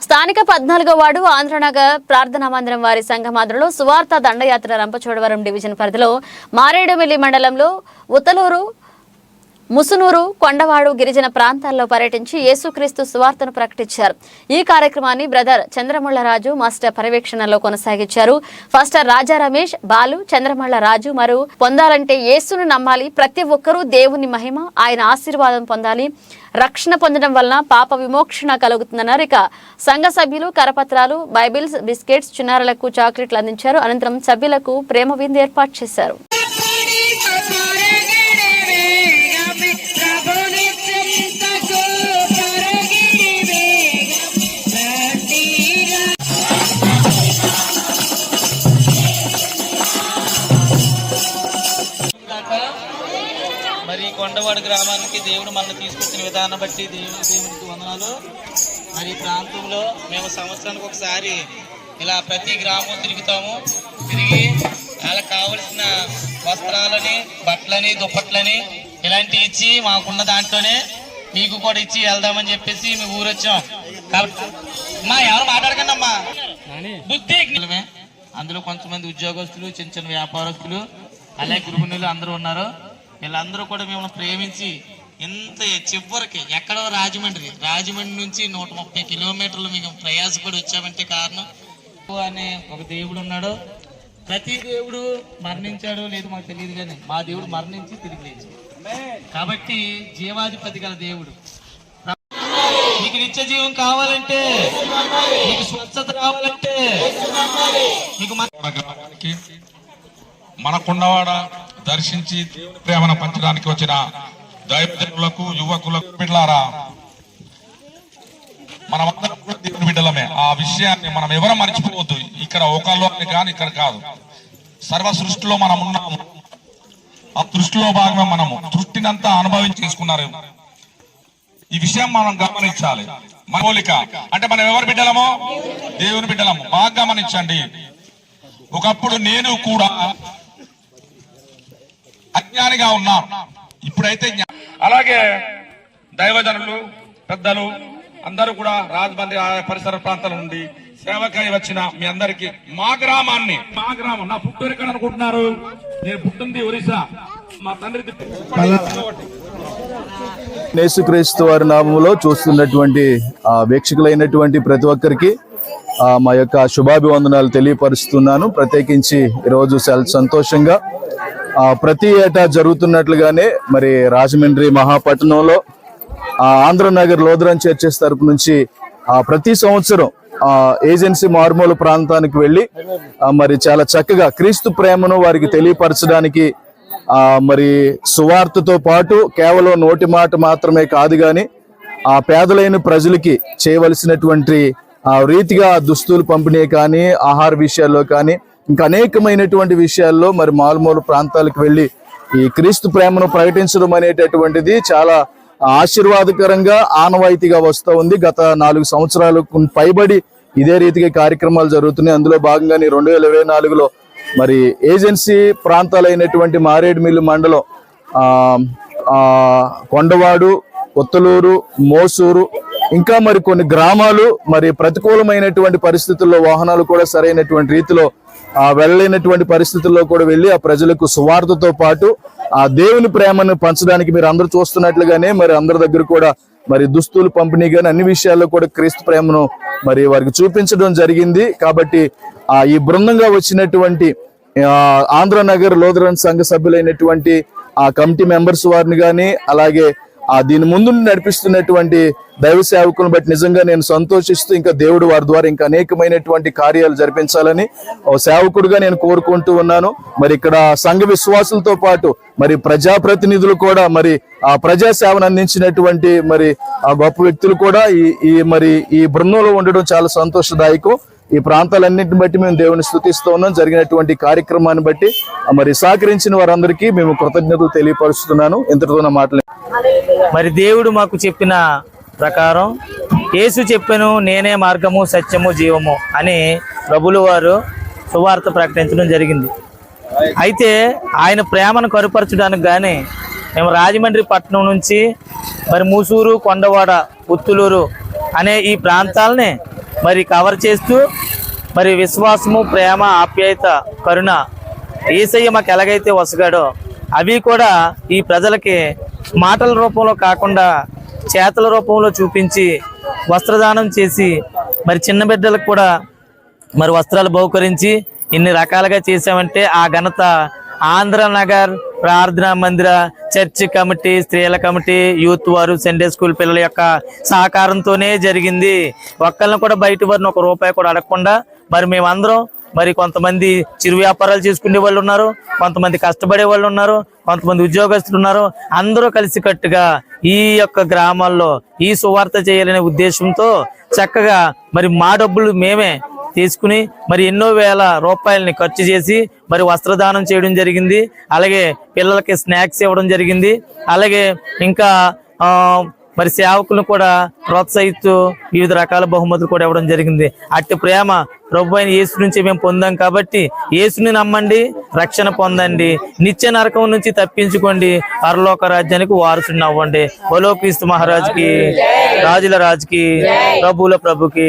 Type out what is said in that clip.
స్థానిక పద్నాలుగో వార్డు ఆంధ్రనగర్ ప్రార్థనా మందిరం వారి సంఘమాద్రలో సువార్త దండయాత్ర రంపచోడవరం డివిజన్ పరిధిలో మారేడుమిల్లి మండలంలో ఉతలూరు ముసునూరు కొండవాడు గిరిజన ప్రాంతాల్లో పర్యటించి యేసుక్రీస్తు సువార్తను ప్రకటించారు. ఈ కార్యక్రమాన్ని బ్రదర్ చంద్రమల్ల మాస్టర్ పర్యవేక్షణలో కొనసాగించారు. ఫాస్టర్ రాజా రమేష్ బాలు చంద్రమల్ల రాజు పొందాలంటే యేసును నమ్మాలి. ప్రతి ఒక్కరూ దేవుని మహిమ ఆయన ఆశీర్వాదం పొందాలి. రక్షణ పొందడం వలన పాప విమోక్షణ కలుగుతుందన్నారు. ఇక సంఘ సభ్యులు కరపత్రాలు బైబిల్స్ బిస్కెట్స్ చిన్నారులకు చాక్లెట్లు అందించారు. అనంతరం సభ్యులకు ప్రేమ విందు ఏర్పాటు చేశారు. కొండవాడు గ్రామానికి దేవుడు మనల్ని తీసుకొచ్చిన విధానం బట్టి దేవుని దేవునికి వందనాలు. మరి ప్రాంతంలో మేము సంవత్సరానికి ఒకసారి ఇలా ప్రతి గ్రామం తిరుగుతాము. తిరిగి వాళ్ళకి కావలసిన వస్త్రాలని బట్టలని దుప్పట్లని ఇలాంటివి ఇచ్చి మాకున్న దాంట్లోనే మీకు కూడా ఇచ్చి వెళ్దామని చెప్పేసి మీ ఊరు వచ్చాం. కాబట్టి అమ్మా ఎవరు మాట్లాడకండి అమ్మా. బుద్ధి. అందులో కొంతమంది ఉద్యోగస్తులు చిన్న చిన్న వ్యాపారస్తులు అలాగే గృహిణులు అందరూ ఉన్నారు. వీళ్ళందరూ కూడా మిమ్మల్ని ప్రేమించి ఇంత చివరికి ఎక్కడో రాజమండ్రి రాజమండ్రి నుంచి నూట ముప్పై కిలోమీటర్లు మీకు ప్రయాసపడి వచ్చామంటే కారణం అనే ఒక దేవుడు ఉన్నాడు ప్రతి దేవుడు మరణించాడు లేదు మాకు తెలియదు కానీ మా దేవుడు మరణించి తిరిగి లేచాడు కాబట్టి జీవాధిపతి గల దేవుడు నీకు నిత్య జీవం కావాలంటే నీకు స్వచ్ఛత కావాలంటే మీకు మన- దర్శించి దేవుని ప్రేమను పంచడానికి వచ్చిన దైవజనులకు యువకులకు బిడ్డలారా మనమందరం కూడా దేవుని బిడ్డలమే. ఆ విషయాన్ని మనం ఎవరు మర్చిపోవద్దు. ఇక్కడ ఒకళ్ళు అని కానీ ఇక్కడ కాదు. సర్వ సృష్టిలో మనం ఉన్నాము. ఆ సృష్టిలో భాగమే మనము. సృష్టినంతా అనుభవం చేసుకున్నారు. ఈ విషయం మనం గమనించాలి. మన పోలిక అంటే మనం ఎవరు బిడ్డలమో? దేవుని బిడ్డలము. బాగా గమనించండి. ఒకప్పుడు నేను కూడా అజ్ఞానిగా ఉన్నాను ఇప్పుడైతే అలాగే దైవజనులు పెద్దలు అందరూ కూడా రాజమండ్రి పరిసర ప్రాంతాల నుండి సేవకై వచ్చిన మీ అందరికి మా గ్రామాన్ని మా గ్రామం నా పుట్టూరు ఎక్కడ అనుకుంటున్నారు. నేను పుట్టింది ఒరిస్సా. మా తండ్రి యేసుక్రీస్తు వారి నామంలో చూస్తున్నటువంటి ఆ వీక్షకులైనటువంటి ప్రతి ఒక్కరికి ఆ, మా యొక్క శుభాభివందనాలు తెలియపరుస్తున్నాను. ప్రత్యేకించి ఈరోజు చాలా సంతోషంగా ప్రతి ఏటా జరుగుతున్నట్లుగానే మరి రాజమండ్రి మహాపట్టణంలో ఆంధ్రనగర్ లోదరన్ చర్చెస్ తరపు నుంచి ప్రతి సంవత్సరం ఆ, ఏజెన్సీ మార్మూల ప్రాంతానికి వెళ్ళి మరి చాలా చక్కగా క్రీస్తు ప్రేమను వారికి తెలియపరచడానికి ఆ మరి సువార్తతో పాటు కేవలం నోటి మాట మాత్రమే కాదు గాని ఆ పేదలైన ప్రజలకి చేయవలసినటువంటి ఆ రీతిగా దుస్తులు పంపిణీ కానీ ఆహార విషయాల్లో కానీ ఇంకా అనేకమైనటువంటి విషయాల్లో మరి మారుమూల ప్రాంతాలకు వెళ్ళి ఈ క్రీస్తు ప్రేమను ప్రకటించడం అనేటటువంటిది చాలా ఆశీర్వాదకరంగా ఆనవాయితీగా వస్తూ ఉంది. గత నాలుగు సంవత్సరాలకు పైబడి ఇదే రీతిగా కార్యక్రమాలు జరుగుతున్నాయి. అందులో భాగంగానే రెండు వేల ఇరవై నాలుగులో మరి ఏజెన్సీ ప్రాంతాలైనటువంటి మారేడుమిల్లి మండలం కొండవాడు కొత్తలూరు మోసూరు ఇంకా మరి కొన్ని గ్రామాలు మరి ప్రతికూలమైనటువంటి పరిస్థితుల్లో వాహనాలు కూడా సరైనటువంటి రీతిలో ఆ వెళ్ళలేనటువంటి పరిస్థితుల్లో కూడా వెళ్ళి ఆ ప్రజలకు సువార్తతో పాటు ఆ దేవుని ప్రేమను పంచడానికి మీరు అందరూ చూస్తున్నట్లుగానే మరి అందరి దగ్గర కూడా మరి దుస్తులు పంపిణీ కానీ అన్ని విషయాల్లో కూడా క్రీస్తు ప్రేమను మరి వారికి చూపించడం జరిగింది. కాబట్టి ఆ ఈ బృందంగా వచ్చినటువంటి ఆంధ్ర ఆంధ్రనగర్ లోదరన్ సంఘ సభ్యులైనటువంటి ఆ కమిటీ మెంబర్స్ వారిని కానీ అలాగే ఆ దీని ముందు నడిపిస్తున్నటువంటి దైవ సేవకులను బట్టి నిజంగా నేను సంతోషిస్తూ ఇంకా దేవుడు వారి ద్వారా ఇంకా అనేకమైనటువంటి కార్యాలు జరిపించాలని ఓ సేవకుడుగా నేను కోరుకుంటూ ఉన్నాను. మరి ఇక్కడ సంఘ విశ్వాసులతో పాటు మరి ప్రజాప్రతినిధులు కూడా మరి ఆ ప్రజా సేవను అందించినటువంటి మరి ఆ గొప్ప వ్యక్తులు కూడా ఈ ఈ మరి ఈ బృందంలో ఉండడం చాలా సంతోషదాయకం. ఈ ప్రాంతాలన్నింటిని బట్టి మేము దేవుని స్థుతిస్తూ ఉన్నాం. జరిగినటువంటి కార్యక్రమాన్ని బట్టి మరి సహకరించిన వారందరికీ మేము కృతజ్ఞతలు తెలియపరుస్తున్నాను. ఇంతటితో నా మాటలు మరి దేవుడు మాకు చెప్పిన ప్రకారం యేసు చెప్పెను నేనే మార్గము సత్యము జీవము అని ప్రభులు వారు సువార్త ప్రకటించడం జరిగింది. అయితే ఆయన ప్రేమను కరుపరచడానికి కానీ మేము రాజమండ్రి పట్టణం నుంచి మరి మూసూరు కొండవాడ ఉత్తులూరు అనే ఈ ప్రాంతాలని మరి కవర్ చేస్తూ మరి విశ్వాసము ప్రేమ ఆప్యాయత కరుణ ఏసయ్య మాకు ఎలాగైతే వసగాడో అవి కూడా ఈ ప్రజలకి మాటల రూపంలో కాకుండా చేతల రూపంలో చూపించి వస్త్రదానం చేసి మరి చిన్న బిడ్డలకు కూడా మరి వస్త్రాలు బహుకరించి ఇన్ని రకాలుగా చేసామంటే ఆ ఘనత ఆంధ్ర నగర్ ప్రార్థనా మందిర చర్చ్ కమిటీ స్త్రీల కమిటీ యూత్ వారు సండే స్కూల్ పిల్లల యొక్క సహకారంతోనే జరిగింది. ఒక్కళ్ళని కూడా బయట వారిని ఒక రూపాయి కూడా అడగకుండా మరి మేమందరం మరి కొంతమంది చిరు వ్యాపారాలు చేసుకునే వాళ్ళు ఉన్నారు కొంతమంది కష్టపడే వాళ్ళు ఉన్నారు కొంతమంది ఉద్యోగస్తులు ఉన్నారు. అందరూ కలిసికట్టుగా ఈ యొక్క గ్రామాల్లో ఈ సువార్త చేయాలనే ఉద్దేశంతో చక్కగా మరి మా డబ్బులు మేమే తీసుకుని మరి ఎన్నో వేల రూపాయలని ఖర్చు చేసి మరి వస్త్రదానం చేయడం జరిగింది. అలాగే పిల్లలకి స్నాక్స్ ఇవ్వడం జరిగింది. అలాగే ఇంకా మరి సేవకులను కూడా ప్రోత్సహిస్తూ వివిధ రకాల బహుమతులు కూడా ఇవ్వడం జరిగింది. అట్టి ప్రేమ ప్రభు అయిన యేసు నుంచి మేము పొందాం కాబట్టి యేసుని నమ్మండి రక్షణ పొందండి నిత్య నరకం నుంచి తప్పించుకోండి పరలోక రాజ్యానికి వారసుని అవ్వండి బలోక్రీస్తు మహారాజుకి రాజుల రాజుకి ప్రభువుల ప్రభుకి.